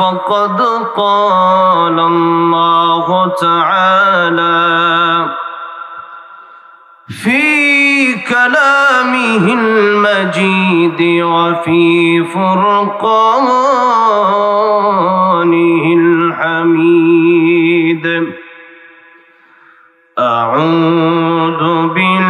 فقد قال الله تعالى في كلامه المجيد وفي فرقانه الحميد. أعوذ بالله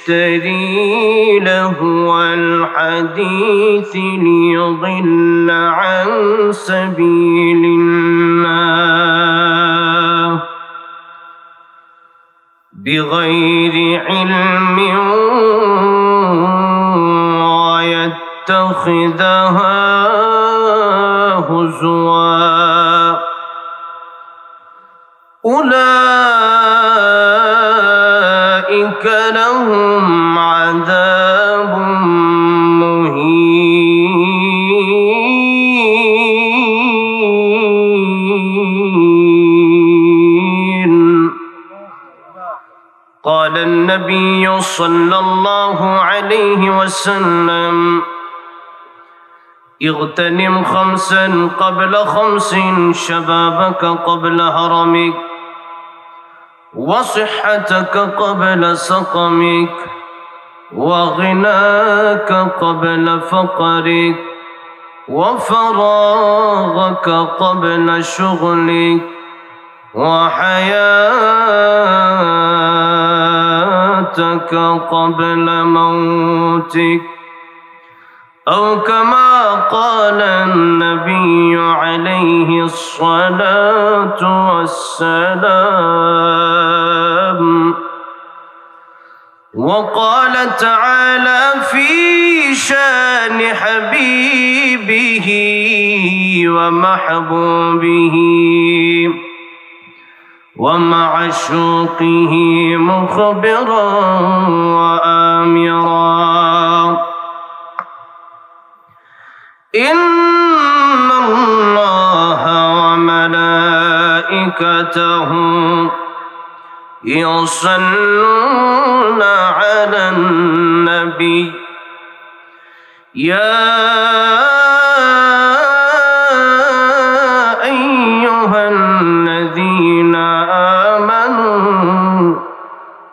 يشتري لهو الحديث ليضل عن سبيل الله بغير علم ويتخذها هزوا. أولئك قال النبي صلى الله عليه وسلم اغتنم خمسا قبل خمس شبابك قبل هرمك وصحتك قبل سقمك وغناك قبل فقرك وفراغك قبل شغلك. وحياتك قبل موتك أو كما قال النبي عليه الصلاة والسلام وقال تعالى في شأن حبيبه ومحبوبه ومعشوقه مخبرا وآمرا. إن الله وملائكته يصلون على النبي. يا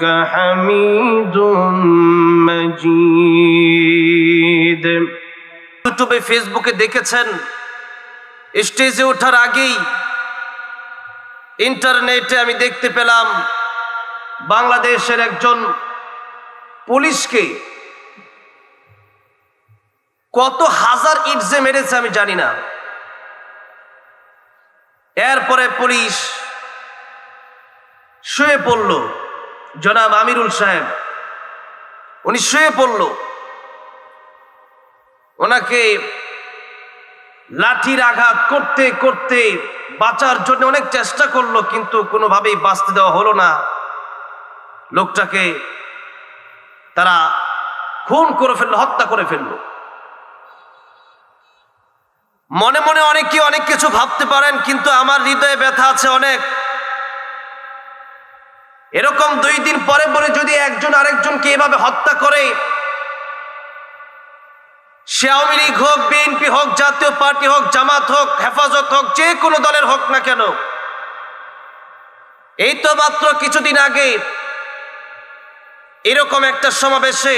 إنك حميد مجيد ইউটিউবে ফেসবুকে দেখেছেন স্টেজে ওঠার আগেই ইন্টারনেটে আমি দেখতে পেলাম বাংলাদেশের একজন পুলিশকে কত হাজার ইট যে মেরেছে আমি জানি না এরপরে পুলিশ শুয়ে পড়ল জনাব আমিরুল সাহেব, উনি শুয়ে পড়ল। ওনাকে লাঠির আঘাত করতে করতে বাঁচার জন্য অনেক চেষ্টা করল, কিন্তু কোনোভাবেই বাঁচতে দেওয়া হলো না। লোকটাকে তারা খুন করে ফেলল, হত্যা করে ফেলল। মনে মনে অনেকে অনেক কিছু ভাবতে পারেন, কিন্তু আমার হৃদয়ে ব্যথা আছে অনেক। এরকম দুই দিন পরে পরে যদি একজন আরেকজনকে এভাবে হত্যা করে, সে আওয়ামী লীগ হোক, বিএনপি হোক, জাতীয় পার্টি হোক, জামাত হোক, হেফাজত হোক, যে কোনো দলের হোক না কেন, এই তো মাত্র কিছুদিন আগে এরকম একটা সমাবেশে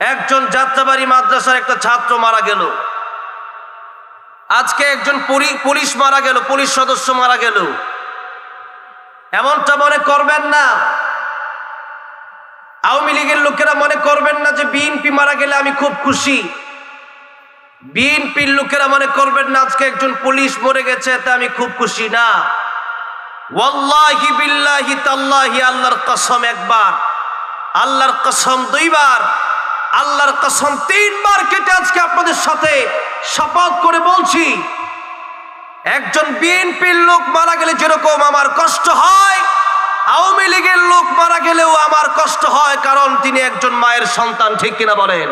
একজন যাত্রাবাড়ি মাদ্রাসার একটা ছাত্র মারা গেল। আজকে একজন পুলিশ মারা গেল, পুলিশ সদস্য মারা গেল। এমনটা মনে করবেন না। আওয়ামী লীগের লোকেরা মনে করবেন না যে বিএনপি মারা গেলে আমি খুব খুশি। বিএনপির লোকেরা মনে করবেন না আজকে একজন পুলিশ মরে গেছে এতে আমি খুব খুশি না। ওয়াল্লাহি আল্লাহর কসম একবার, আল্লাহর কসম দুইবার, আল্লাহর কসম তিনবার কেটে আজকে আপনাদের সাথে শপথ করে বলছি একজন বিএনপির লোক মারা গেলে যেরকম আমার কষ্ট হয়, আওয়ামী লীগের লোক মারা গেলেও আমার কষ্ট হয় কারণ তিনি একজন মায়ের সন্তান, ঠিক কিনা বলেন?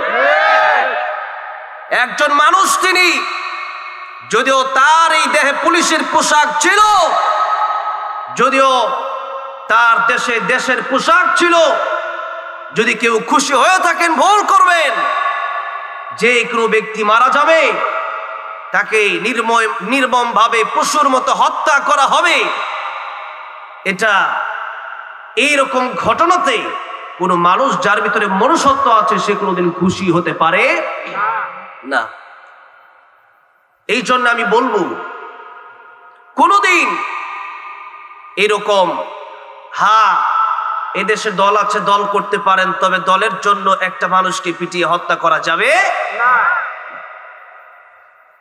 একজন মানুষ তিনি, যদিও তার এই দেহে পুলিশের পোশাক ছিল, যদিও তার দেশে দেশের পোশাক ছিল, যদি কেউ খুশি হয়ে থাকেন, ভুল করবেন। যে কোনো ব্যক্তি মারা যাবে তাকে নির্ময় নির্মম ভাবে পশুর মতো হত্যা করা হবে। এটা এইরকম ঘটনাতে কোনো মানুষ যার ভিতরে মনুষ্যত্ব আছে, সে কোনোদিন খুশি হতে পারে না। এই জন্য আমি বলব, কোনোদিন এরকম হা এদেশে দল আছে, দল করতে পারেন, তবে দলের জন্য একটা মানুষকে পিটিয়ে হত্যা করা যাবে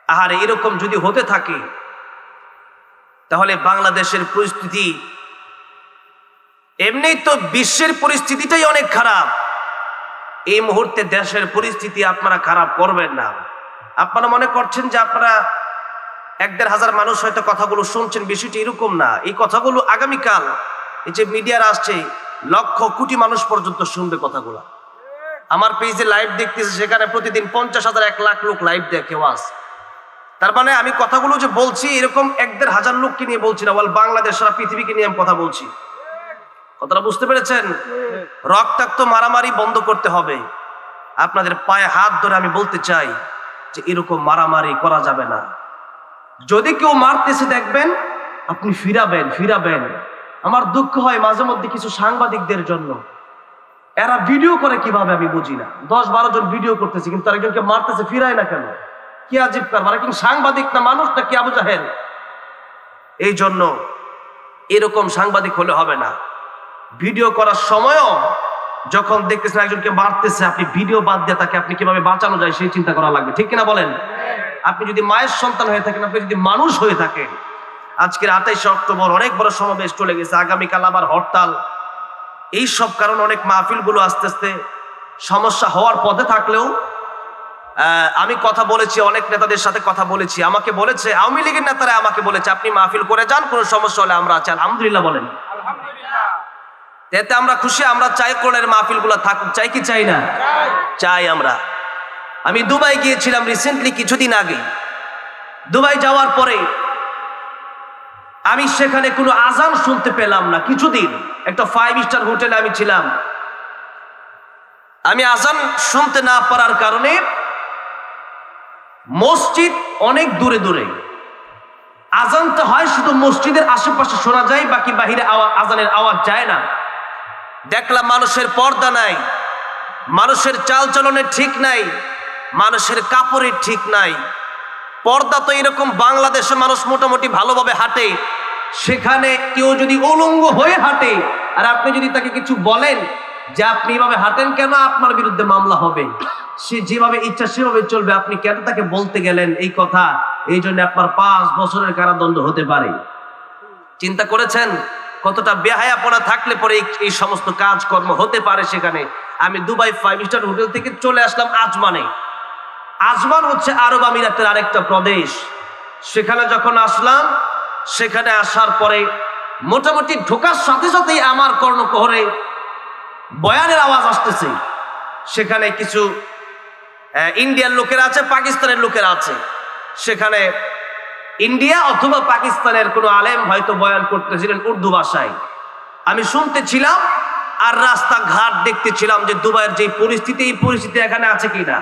আর এরকম যদি হতে থাকে, তাহলে বাংলাদেশের পরিস্থিতি এমনি তো বিশ্বের পরিস্থিতিটাই অনেক খারাপ। এই মুহূর্তে দেশের পরিস্থিতি আপনারা খারাপ করবেন না। আপনারা মনে করছেন যে আপনারা এক দেড় হাজার মানুষ হয়তো কথাগুলো শুনছেন, বিষয়টি এরকম না। এই কথাগুলো আগামীকাল এই যে মিডিয়ার আসছে, লক্ষ কোটি মানুষ পর্যন্ত শুনবে কথাগুলো। আমার পেজে লাইভ দেখতেছে, সেখানে প্রতিদিন পঞ্চাশ হাজার, এক লাখ লোক লাইভ দেখে ওয়াজ তার মানে আমি কথাগুলো যে বলছি, এরকম এক দেড় হাজার লোককে নিয়ে বলছি না, বল বাংলাদেশ সারা পৃথিবীকে নিয়ে আমি কথা বলছি। কথাটা বুঝতে পেরেছেন? রক্তাক্ত মারামারি বন্ধ করতে হবে। আপনাদের পায়ে হাত ধরে আমি বলতে চাই যে এরকম মারামারি করা যাবে না। যদি কেউ মারতেছে দেখবেন, আপনি ফিরাবেন ফিরাবেন। আমার দুঃখ হয় মাঝে মধ্যে কিছু সাংবাদিকদের জন্য। এরা ভিডিও করে কীভাবে আমি বুঝি না। দশ বারো জন ভিডিও করতেছে, কিন্তু তারা একজনকে মারতেছে, ফিরায় না কেন? কি আজীব কারবার কিন্তু সাংবাদিক না মানুষ না কি আবু জাহেল? এই জন্য এরকম সাংবাদিক হলে হবে না। ভিডিও করার সময়ও যখন দেখতেছেন একজনকে মারতেছে, আপনি ভিডিও বাদ দিয়ে তাকে আপনি কীভাবে বাঁচানো যায় সেই চিন্তা করা লাগবে। ঠিক কিনা বলেন? আপনি যদি মায়ের সন্তান হয়ে থাকেন, আপনি যদি মানুষ হয়ে থাকেন, আজকের আঠাইশে অক্টোবর অনেক বড় সমাবেশ চলে গেছে, আগামীকাল আবার হরতাল। এই সব কারণে অনেক মাহফিলগুলো আস্তে আস্তে সমস্যা হওয়ার পথে থাকলেও আমি কথা বলেছি অনেক নেতাদের সাথে কথা বলেছি। আমাকে বলেছে আওয়ামী লীগের নেতারা আমাকে বলেছে আপনি মাহফিল করে যান কোনো সমস্যা হলে আমরা আছি। আলহামদুলিল্লাহ বলেন। এতে আমরা খুশি আমরা চাই কোরআনের মাহফিলগুলা থাকুক। চাই কি চাই না? চাই। আমরা। আমি দুবাই গিয়েছিলাম রিসেন্টলি কিছুদিন আগে। দুবাই যাওয়ার পরে আমি সেখানে কোনো আজান শুনতে পেলাম না কিছুদিন। একটা ফাইভ স্টার হোটেলে আমি ছিলাম। আমি আজান শুনতে না পারার কারণে মসজিদ অনেক দূরে দূরে। আজানটা হয় শুধু মসজিদের আশেপাশে শোনা যায়, বাকি বাহিরে আজানের আওয়াজ যায় না। দেখলাম মানুষের পর্দা নাই, মানুষের চালচলনের ঠিক নাই, মানুষের কাপড়ের ঠিক নাই। পর্দা তো এরকম বাংলাদেশে মানুষ মোটামুটি ভালোভাবে হাঁটে। সেখানে কেউ যদি উলঙ্গ হয়ে হাঁটে, আর আপনি যদি তাকে কিছু বলেন যে আপনি এভাবে হাঁটেন কেন? আপনার বিরুদ্ধে মামলা হবে। সে যেভাবে ইচ্ছা, সেভাবে চলবে। আপনি কেন তাকে বলতে গেলেন এই কথা? এই জন্য আপনার পাঁচ বছরের কারাদণ্ড হতে পারে। চিন্তা করেছেন? কতটা বেহায়াপনা থাকলে পরে এই- সমস্ত কাজকর্ম হতে পারে সেখানে। আমি দুবাই ফাইভ স্টার হোটেল থেকে চলে আসলাম আজমানে। আজমান হচ্ছে আরব আমিরাতের আরেকটা প্রদেশ। সেখানে যখন আসলাম, সেখানে আসার পরে মোটামুটি ঢোকার সাথে সাথেই আমার কর্ণকহরে বয়ানের আওয়াজ আসতেছে। সেখানে কিছু ইন্ডিয়ার লোকেরা আছে, পাকিস্তানের লোকেরা আছে। সেখানে ইন্ডিয়া অথবা পাকিস্তানের কোনো আলেম হয়তো বয়ান করতেছিলেন উর্দু ভাষায়। আমি শুনতেছিলাম আর রাস্তাঘাট দেখতেছিলাম যে দুবাইয়ের যে পরিস্থিতি, এই পরিস্থিতি এখানে আছে কিনা।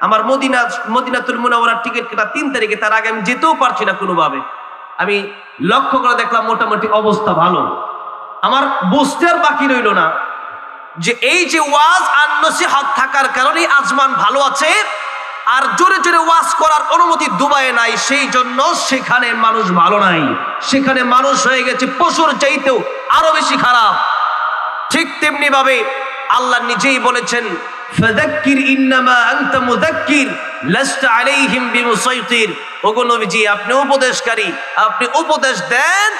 আমার মদিনা, মদিনাতুল মুনাওয়ারার টিকিট কাটা তিন তারিখে, তার আগে আমি যেতেও পারছি না কোনোভাবে। আমি লক্ষ্য করে দেখলাম মোটামুটি অবস্থা ভালো। আমার বুঝতে আর বাকি রইল না। যে এই যে ওয়াজ আর নসিহত থাকার কারণেই আজমান ভালো আছে, আর জোরে জোরে ওয়াজ করার অনুমতি দুবাইয়ে নাই, সেই জন্য সেখানে মানুষ ভালো নাই। সেখানে মানুষ হয়ে গেছে পশুর চাইতেও আরও বেশি খারাপ। ঠিক তেমনি ভাবে আল্লাহ নিজেই বলেছেন, ফাযাক্কির ইন্নামা আনতা মুযাক্কির, লাস্তা আলাইহিম বিমুসাইতির। ওগো নবীজি, আপনি উপদেশকারী, আপনি উপদেশ দেন,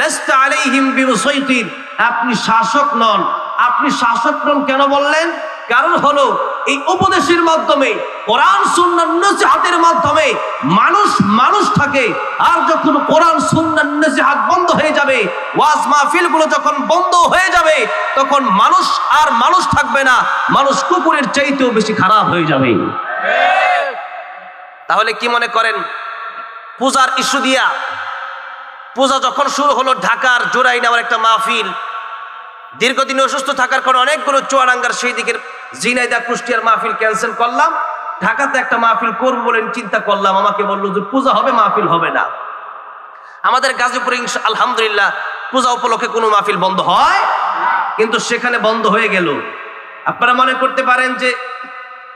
লাস্তা আলাইহিম বিমুসাইতির। আপনি শাসক নন আপনি শাসক নন কেন বললেন? কারণ হলো, এই উপদেশের মাধ্যমে, কোরআন নসিহতের মাধ্যমে মানুষ মানুষ থাকে। আর যখন কোরআন নসিহত বন্ধ হয়ে যাবে, ওয়াজ মাহফিলগুলো যখন বন্ধ হয়ে যাবে, তখন মানুষ আর মানুষ থাকবে না, মানুষ কুকুরের চাইতেও বেশি খারাপ হয়ে যাবে। তাহলে কি মনে করেন? পূজার ইস্যু দিয়া, পূজা যখন শুরু হলো ঢাকার জোড়াই নেওয়ার একটা মাহফিল দীর্ঘদিন অসুস্থ থাকার কারণে অনেকগুলো চুয়াডাঙ্গার সেই দিকের জিনাইদা কুষ্টিয়ার মাহফিল ক্যান্সেল করলাম। ঢাকাতে একটা মাহফিল করব বলে চিন্তা করলাম। আমাকে বলল যে পূজা হবে, মাহফিল হবে না। আমাদের গাজীপুর আলহামদুলিল্লাহ পূজা উপলক্ষে কোনো মাহফিল বন্ধ হয়। কিন্তু সেখানে বন্ধ হয়ে গেল। আপনারা মনে করতে পারেন যে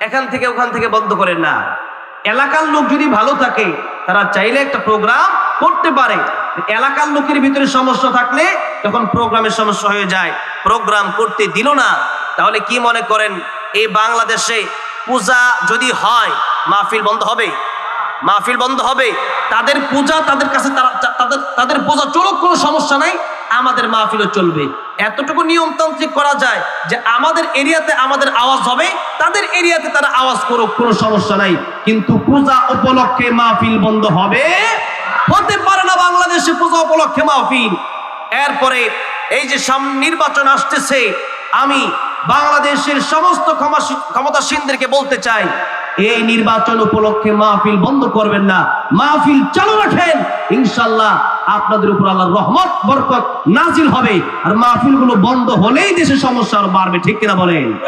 এখান থেকে ওখান থেকে বন্ধ করেন না। এলাকার লোক যদি ভালো থাকে তারা চাইলে একটা প্রোগ্রাম করতে পারে। এলাকার লোকের ভিতরে সমস্যা থাকলে তখন প্রোগ্রামের সমস্যা হয়ে যায় প্রোগ্রাম করতে দিল না, তাহলে কি মনে করেন? এই বাংলাদেশে পূজা যদি হয়, মাহফিল বন্ধ হবে? মাহফিল বন্ধ হবে। তাদের পূজা, তাদের কাছে তারা- তাদের তাদের পূজা চলুক, কোনো সমস্যা নাই। আমাদের মাহফিলও চলবে। এতটুকু নিয়মতান্ত্রিক করা যায় যে আমাদের এরিয়াতে আমাদের আওয়াজ হবে, তাদের এরিয়াতে তারা আওয়াজ করুক, কোনো সমস্যা নাই। কিন্তু পূজা উপলক্ষে মাহফিল বন্ধ হবে? হতে পারে না বাংলাদেশে পূজা উপলক্ষে মাহফিল। এরপরে এই যে সামনে নির্বাচন আসতেছে, আমি বাংলাদেশের সমস্ত ক্ষমতাসীনদেরকে বলতে চাই এই নির্বাচন উপলক্ষে মাহফিল বন্ধ করবেন না। মাহফিল চালু রাখেন। ইনশাল্লাহ আপনাদের উপর আল্লাহর রহমত, বরকত নাজিল হবে। আর মাহফিলগুলো বন্ধ হলেই দেশে সমস্যা আরও বাড়বে, ঠিক কিনা বলেন?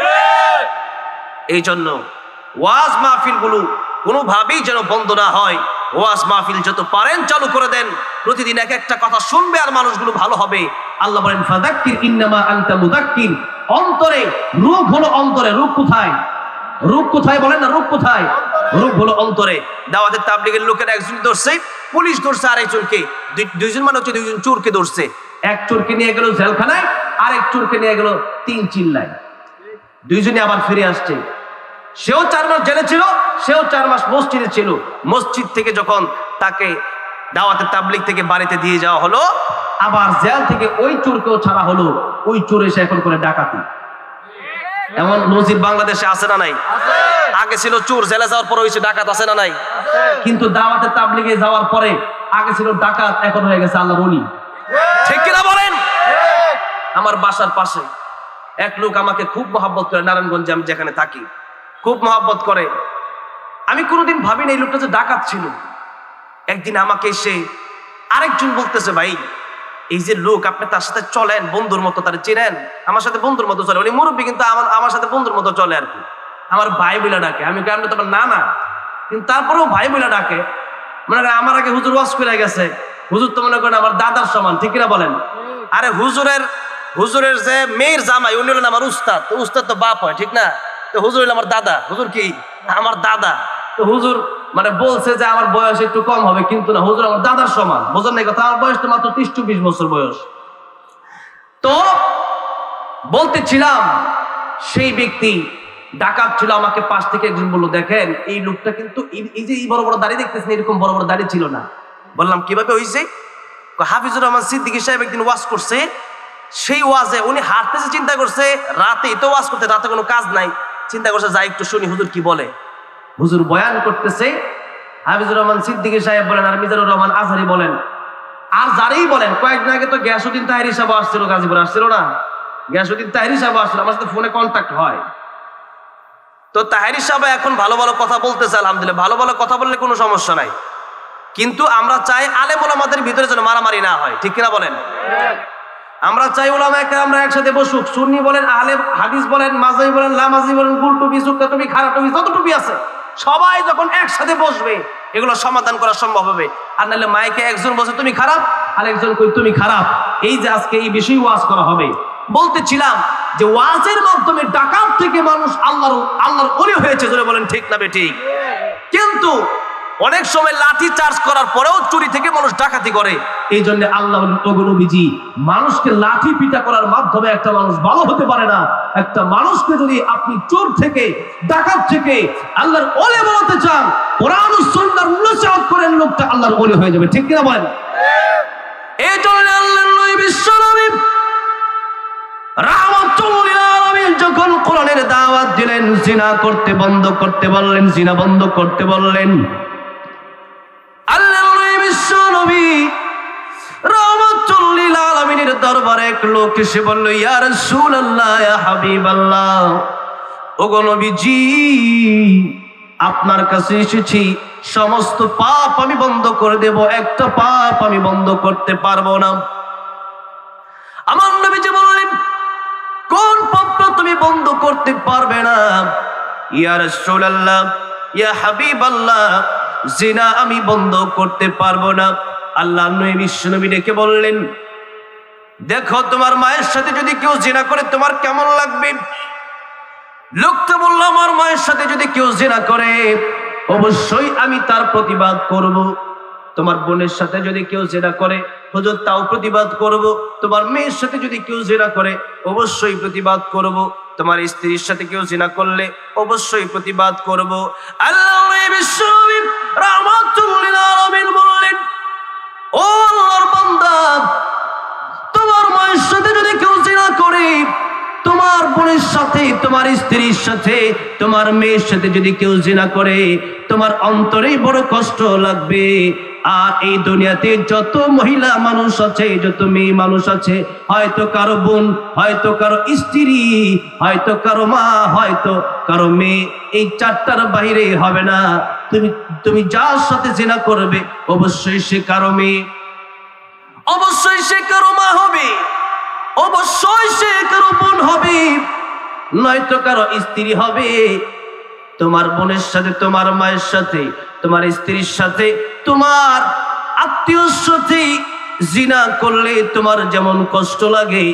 এই জন্য ওয়াজ মাহফিলগুলো কোনোভাবেই যেন বন্ধ না হয়। ওয়াজ মাহফিল যত পারেন চালু করে দেন। প্রতিদিন এক একটা কথা শুনবে আর মানুষগুলো ভালো হবে। আল্লাহ বলেন ফাদাক্কির ইন্নামা আনতা মুদাক্কির অন্তরে রোগ হলো অন্তরে, রোগ কোথায়? রোগ কোথায় বলেন না রূপ কোথায়? রোগ হলো অন্তরে। দাওয়াতের তাবলিগের লোকের একজন ধরছে পুলিশ ধরছে আরেকজনকে দুই- দুইজন মানে হচ্ছে দুইজন চোরকে ধরছে। এক চোরকে নিয়ে গেল জেলখানায় আরেক চোরকে নিয়ে গেল তিন চিল্লায়। দুইজনে আবার ফিরে আসছে। সেও চার মাস জেলে ছিল সেও চার মাস মসজিদে ছিল। মসজিদ থেকে যখন তাকে দাওয়াতের তাবলিক থেকে বাড়িতে দিয়ে যাওয়া হলো আবার জেল থেকে ওই চোরকেও ছাড়া হলো। ওই চোর এসে এখন করে ডাকাতি। এমন নজির বাংলাদেশে আছে না নাই? আগে ছিল চোর, জেলে যাওয়ার পরে হয়েছে ডাকাত, আছে না নাই? কিন্তু দাওয়াতের তাবলিগে যাওয়ার পরে আগে ছিল ডাকাত, এখন হয়ে গেছে আল্লাহ বলি। ঠিক কিনা বলেন? আমার বাসার পাশে এক লোক আমাকে খুব মহাব্বত করে, নারায়ণগঞ্জে আমি যেখানে থাকি, খুব মহাব্বত করে। আমি কোনোদিন ভাবিনি এই লোকটা যে ডাকাত ছিল। একদিন আমাকে এসে আরেকজন বলতেছে, ভাই এই যে লোক, আপনি তার সাথে চলেন, বন্ধুর মতো তার চেনেন। আমার সাথে বন্ধুর মতো চলে। উনি মুরব্বী, কিন্তু আমার আমার সাথে বন্ধুর মতো চলে আর কি। আমার ভাই বলে ডাকে। আমি কেন তোমার না না কিন্তু তারপরেও ভাই বলে ডাকে। মনে করেন, আমার আগে হুজুর ওয়াশ করে গেছে। হুজুর তো মনে করেন আমার দাদার সমান, ঠিক না বলেন? আরে হুজুরের হুজুরের যে মেয়ের জামাই, উনি হলেন আমার উস্তাদ। তো উস্তাদ তো বাপ হয়, ঠিক না? তো হুজুর হলো আমার দাদা। হুজুর কি? আমার দাদা। তো হুজুর মানে বলছে যে আমার বয়স একটু কম হবে, কিন্তু না, হুজুর, আমার দাদার সমান। বোঝেন নাই কথা, আমার বয়স তো মাত্র ত্রিশ চব্বিশ বছর বয়স। তো বলতেছিলাম, সেই ব্যক্তি ডাকাত ছিল, আমাকে পাশ থেকে একজন বলল, দেখেন, এই লোকটা কিন্তু এই- যে এই বড় বড় দাড়ি দেখতেছেন, এরকম বড় বড় দাড়ি ছিল না। বললাম, কীভাবে হয়েছে হাফিজুর রহমান সিদ্দিকী সাহেব একদিন ওয়াজ করছে। সেই ওয়াজে উনি হাঁটতেছে, চিন্তা করছে রাতে তো ওয়াজ করতে, রাতে কোনো কাজ নাই। চিন্তা করছে, যাই একটু শুনি, হুজুর কি বলে? হুজুর বয়ান করতেছে। হাফিজুর রহমান সিদ্দিকী সাহেব বলেন আর মিজানুর রহমান আজহারি বলেন। আর যারাই বলেন, কয়েকদিন আগে তো গ্যাসুদ্দিন তাহির হিসাবে আসছিল গাজীপুর, আসছিল না? গ্যাসুদ্দিন তাহির হিসাবে আসছিল, আমার সাথে ফোনে কন্ট্যাক্ট হয়। তো তাহির সাহেব এখন ভালো ভালো কথা বলতেছে, আলহামদুলিল্লাহ। ভালো ভালো কথা বললে কোনো সমস্যা নাই। কিন্তু আমরা চাই আলেম ওলামাদের ভিতরে যেন মারামারি না হয়, ঠিক কিনা বলেন? আমরা চাই ওলামা একটা আমরা একসাথে বসুক। সুন্নি বলেন আহলে হাদিস বলেন মাজাই বলেন লামাজি বলেন গুল টুপি সুক্কা টুপি, খারাপ টুপি যত আছে। সবাই যখন একসাথে বসবে, এগুলো সমাধান করা সম্ভব হবে। আর নাহলে মাইকে একজন বসে তুমি খারাপ? আর একজন কই, তুমি খারাপ। এই যে আজকে এই বিষয়ে ওয়াজ করা হবে। বলতেছিলাম যে ওয়াজের মাধ্যমে ডাকাত থেকে মানুষ আল্লাহর আল্লাহর ওলি হয়েছে, জোরে বলেন ঠিক না বে ঠিক? অনেক সময় লাঠি চার্জ করার পরেও চুরি থেকে মানুষ ডাকাতি করে। এই জন্য আল্লাহ নবীজি, মানুষকে লাঠি পিটা করার মাধ্যমে একটা মানুষ ভালো হতে পারে না। একটা মানুষকে যদি আপনি চোর থেকে, ডাকাত থেকে আল্লাহর ওলে বানাতে চান, কোরআন সুন্নাহর মুনাজাত করেন, লোকটা আল্লাহর ওলে হয়ে যাবে। ঠিক কিনা বলেন? এই জন্য আল্লাহর নবী বিশ্ব নবী যখন কোরআনের দাওয়াত দিলেন, জিনা করতে বন্ধ করতে বললেন, জিনা বন্ধ করতে বললেন আল্লাহ বিশ্ব নবী এক লোক বলল, ইয়া রাসূলুল্লাহ, ইয়া হাবিবাল্লাহ, ওগো আপনার কাছে এসেছি, সমস্ত পাপ আমি বন্ধ করে দেব, একটা পাপ আমি বন্ধ করতে পারব না। আমার নবীজি বললেন, কোন পাপটা তুমি বন্ধ করতে পারবে না? ইয়ার সুল আল্লাহ ইয়া হাবিবাল্লাহ জিনা আমি বন্ধ করতে পারব না। আল্লাহ নবী বিশ্বনবী ডেকে বললেন, দেখো, তোমার মায়ের সাথে যদি কেউ জেনা করে, তোমার কেমন লাগবে? লোকটা বলল, আমার মায়ের সাথে যদি কেউ জেনা করে, অবশ্যই আমি তার প্রতিবাদ করব। তোমার বোনের সাথে যদি কেউ জেনা করে, হুজুর তাও প্রতিবাদ করব। তোমার মেয়ের সাথে যদি কেউ জেনা করে, অবশ্যই প্রতিবাদ করব। তোমার স্ত্রীর সাথে কেউ জেনা করলে অবশ্যই প্রতিবাদ করব। আল্লাহ বললেন, ও আল্লাহর বান্দা, তোমার মায়ের সাথে যদি কেউ জেনা করে, তোমার বোনের সাথে, তোমার স্ত্রীর সাথে, তোমার মেয়ের সাথে যদি কেউ জেনা করে, তোমার অন্তরেই বড় কষ্ট লাগবে। আর এই দুনিয়াতে যত মহিলা মানুষ আছে, যত মেয়ে মানুষ আছে, হয়তো কারও বোন, হয়তো কারও স্ত্রী, হয়তো কারও মা, হয়তো কারও মেয়ে, এই চারটার বাইরে হবে না। তুমি তুমি যার সাথে জেনা করবে, অবশ্যই সে কারও মেয়ে। অবশ্যই সে কারও মা হবে। অবশ্যই সে কারও বোন হবে। নয়তো কারও স্ত্রী হবে। তোমার বোনের সাথে, তোমার মায়ের সাথে, তোমার স্ত্রীর সাথে, তোমার আত্মীয়র সাথে জিনা করলে তোমার যেমন কষ্ট লাগে,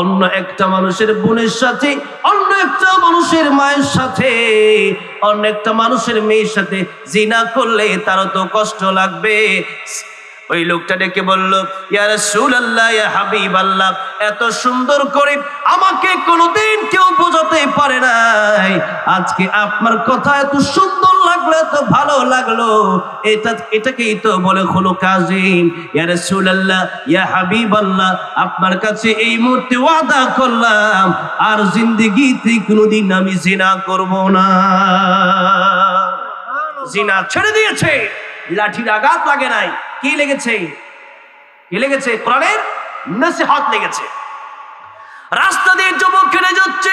অন্য একটা মানুষের বোনের সাথে, অন্য একটা মানুষের মায়ের সাথে, অন্য একটা মানুষের মেয়ের সাথে জিনা করলে তারও তো কষ্ট লাগবে। ওই লোকটা ডেকে বলল, ইয়া রাসূলুল্লাহ, ইয়া হাবিবাল্লাহ, এত সুন্দর করে আমাকে কোনোদিন কেউ বোঝাতে পারে নাই। আজকে আপনার কথা এত সুন্দর লাগল, এত ভালো লাগল। এটা, এটাকেই তো বলে হলো কাজিম ইয়া রাসূলুল্লাহ, ইয়া হাবিবাল্লাহ, আপনার কাছে এই মুহূর্তে ওয়াদা করলাম, আর জিন্দেগিতে কোনোদিন আমি জিনা করব না। জিনা ছেড়ে দিয়েছে। লাঠির আঘাত লাগে নাই। কি লেগেছে? কি লেগেছে? কোরআনের নসিহত লেগেছে। রাস্তা দিয়ে যুবক কেটে যাচ্ছে।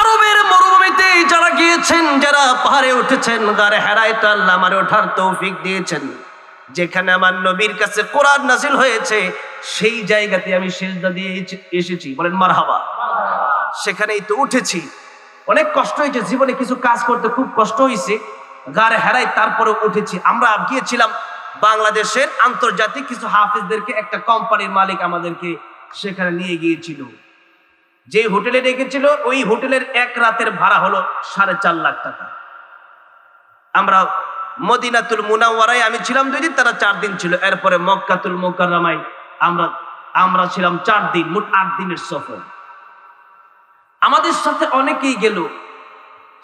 আরবের মরুভূমিতে যারা গিয়েছেন, যারা পাহাড়ে উঠেছেন গারে হেরায় তো আল্লাহ আমার ওঠার তৌফিক দিয়েছেন, যেখানে আমার নবীর কাছে কোরআন নাজিল হয়েছে, সেই জায়গাতে আমি সেজদা দিয়ে এসেছি। বলেন মার মারহাবা। সেখানেই তো উঠেছি। অনেক কষ্ট হয়েছে। জীবনে কিছু কাজ করতে খুব কষ্ট হয়েছে গাড়ে হেরাই তারপরে উঠেছি। আমরা গিয়েছিলাম বাংলাদেশের আন্তর্জাতিক কিছু হাফিজদেরকে একটা কোম্পানির মালিক আমাদেরকে সেখানে নিয়ে গিয়েছিল। যে হোটেলে রেখেছিল ওই হোটেলের এক রাতের ভাড়া হলো সাড়ে চার লাখ টাকা। আমরা মদিনাতুল মুনাওয়ারায় আমি ছিলাম দুই দিন, তারা চার দিন ছিল। এরপরে মক্কাতুল মোকাররামায় আমরা আমরা ছিলাম চার দিন, মোট আট দিনের সফর। আমাদের সাথে অনেকেই গেল।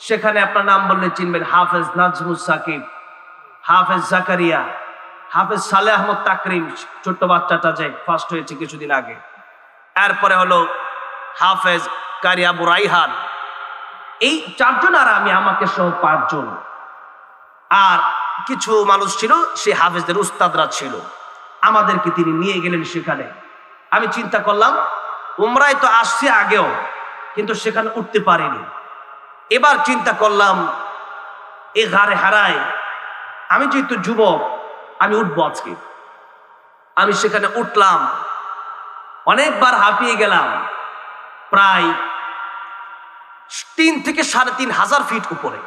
সেখানে আপনার নাম বললে চিনবেন, হাফেজ নাজমুল সাকিব, হাফেজ জাকারিয়া হাফেজ সালে আহমদ তাকরিম ছোট্ট বাচ্চাটা যে ফার্স্ট হয়েছে কিছুদিন আগে। এরপরে হলো হাফেজ কারি আবু রাইহান। এই চারজন আর আমি, আমাকে সহ পাঁচজন। আর কিছু মানুষ ছিল, সে হাফেজদের উস্তাদরা ছিল। আমাদেরকে তিনি নিয়ে গেলেন সেখানে। আমি চিন্তা করলাম, উমরায় তো আসছে আগেও, কিন্তু সেখানে উঠতে পারিনি। এবার চিন্তা করলাম, এ ঘাড়ে হারায়। আমি যেহেতু যুবক আমি উঠবো আজকে। আমি সেখানে উঠলাম। অনেকবার হাঁপিয়ে গেলাম। প্রায় তিন থেকে সাড়ে তিন হাজার ফিট উপরে।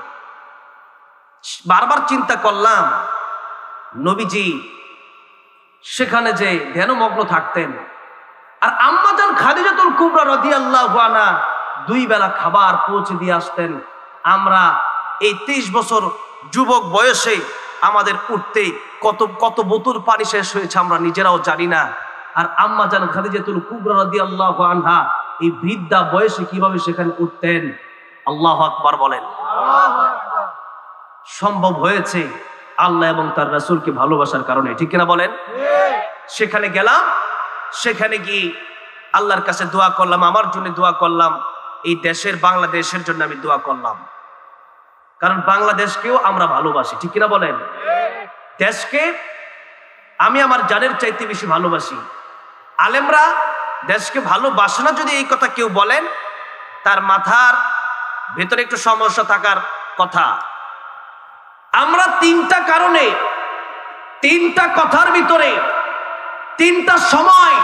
বারবার চিন্তা করলাম, নবীজি, সেখানে যে ধ্যানমগ্ন থাকতেন। আর আম্মাজান খাদিজাতুল কুবরা রাদিয়াল্লাহু আনহা দুই বেলা খাবার পৌঁছে দিয়ে আসতেন। আমরা এই তেইশ বছর যুবক বয়সে আমাদের উঠতে কত কত বোতল পানি শেষ হয়েছে আমরা নিজেরাও জানি না। আর আম্মাজান খাদিজাতুল কুবরা রাদিয়াল্লাহু আনহা, এই বৃদ্ধা বয়সে কীভাবে সেখানে উঠতেন? আল্লাহ আকবার বলেন। সম্ভব হয়েছে আল্লাহ এবং তার রাসূলকে ভালোবাসার কারণে, ঠিক কিনা বলেন? সেখানে গেলাম, সেখানে গিয়ে আল্লাহর কাছে দোয়া করলাম, আমার জন্য দোয়া করলাম, এই দেশের, বাংলাদেশের জন্য আমি দোয়া করলাম। কারণ বাংলাদেশকেও আমরা ভালোবাসি, ঠিক কিনা বলেন? দেশকে আমি আমার জানের চাইতে বেশি ভালোবাসি। আলেমরা দেশকে ভালোবাসে না যদি এই কথা কেউ বলেন, তার মাথার ভেতরে একটু সমস্যা থাকার কথা। আমরা তিনটা কারণে, তিনটা কথার ভিতরে, তিনটা সময়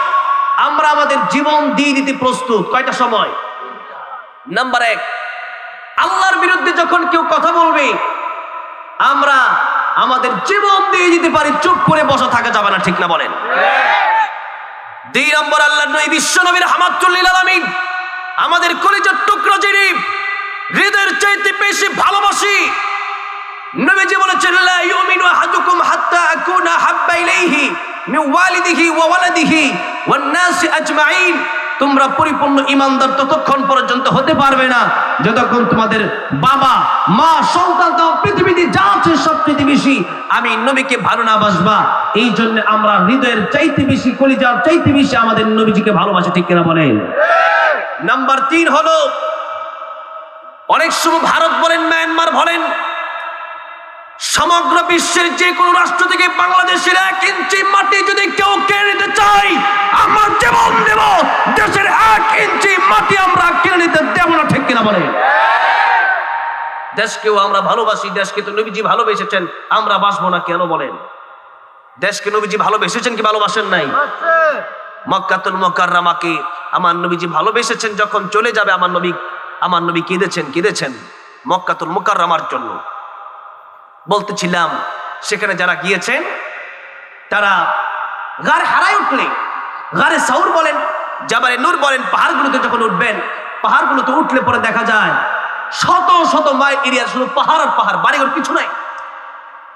আমরা আমাদের জীবন দিয়ে দিতে প্রস্তুত। কয়টা সময়? নাম্বার এক আল্লাহর বিরুদ্ধে যখন কেউ কথা বলবে, আমরা আমাদের জীবন দিয়ে দিতে পারি, চুপ করে বসা থাকা যাবে না, ঠিক না বলেন? দুই নম্বর আল্লাহ নবী বিশ্ব নবীর হামাতুল্লিল আলামিন, আমাদের কলিজার টুকরো যিনি হৃদয়ের চাইতে বেশি ভালোবাসি, নবীজি বলেছেন, লা ইউমিনু আহাদুকুম হাত্তা আকুনা হাব্বা ইলাইহি মিন ওয়ালিদিহি ওয়া ওয়ালাদিহি ওয়ান নাসি আজমাইন। তোমরা পরিপূর্ণ ইমানদার ততক্ষণ পর্যন্ত হতে পারবে না। যতক্ষণ তোমাদের বাবা, মা, সন্তান পৃথিবীতে যা আছে সবচেয়ে বেশি আমি নবীকে ভালো না বাসবা। এই জন্য আমরা হৃদয়ের চাইতে বেশি, কলিজার চাইতে বেশি আমাদের নবীজিকে ভালোবাসি, ঠিক কিনা বলেন? নাম্বার তিন হলো, অনেক সময় ভারত বলেন, মায়ানমার বলেন, সমগ্র বিশ্বের যে কোনো রাষ্ট্র থেকে বাংলাদেশের এক ইঞ্চি মাটি যদি কেউ কেড়ে নিতে চাই আমার জীবন দেব। দেশের এক ইঞ্চি মাটি আমরা কেড়ে নিতে দেব না, ঠিক কিনা বলে দেশকেও আমরা ভালোবাসি, দেশকে তো নবীজি ভালোবেসেছেন, আমরা বাসবো না কেন বলেন? দেশকে নবীজি ভালোবেসেছেন কি ভালোবাসেন নাই? মক্কাতুল মোকাররামাকে আমার নবীজি ভালোবেসেছেন যখন চলে যাবে, আমার নবী আমার নবী কেঁদেছেন কেঁদেছেন মক্কাতুল মোকাররামার জন্য। বলতেছিলাম, সেখানে যারা গিয়েছেন, তারা গার হারায় উঠলে গারে সাউর বলেন জাবারে নূর বলেন, পাহাড়গুলোতে যখন উঠবেন, পাহাড়গুলোতে উঠলে পরে দেখা যায় শত শত মাইল এরিয়া শুধু পাহাড় আর পাহাড়, বাড়িঘর কিছু নাই।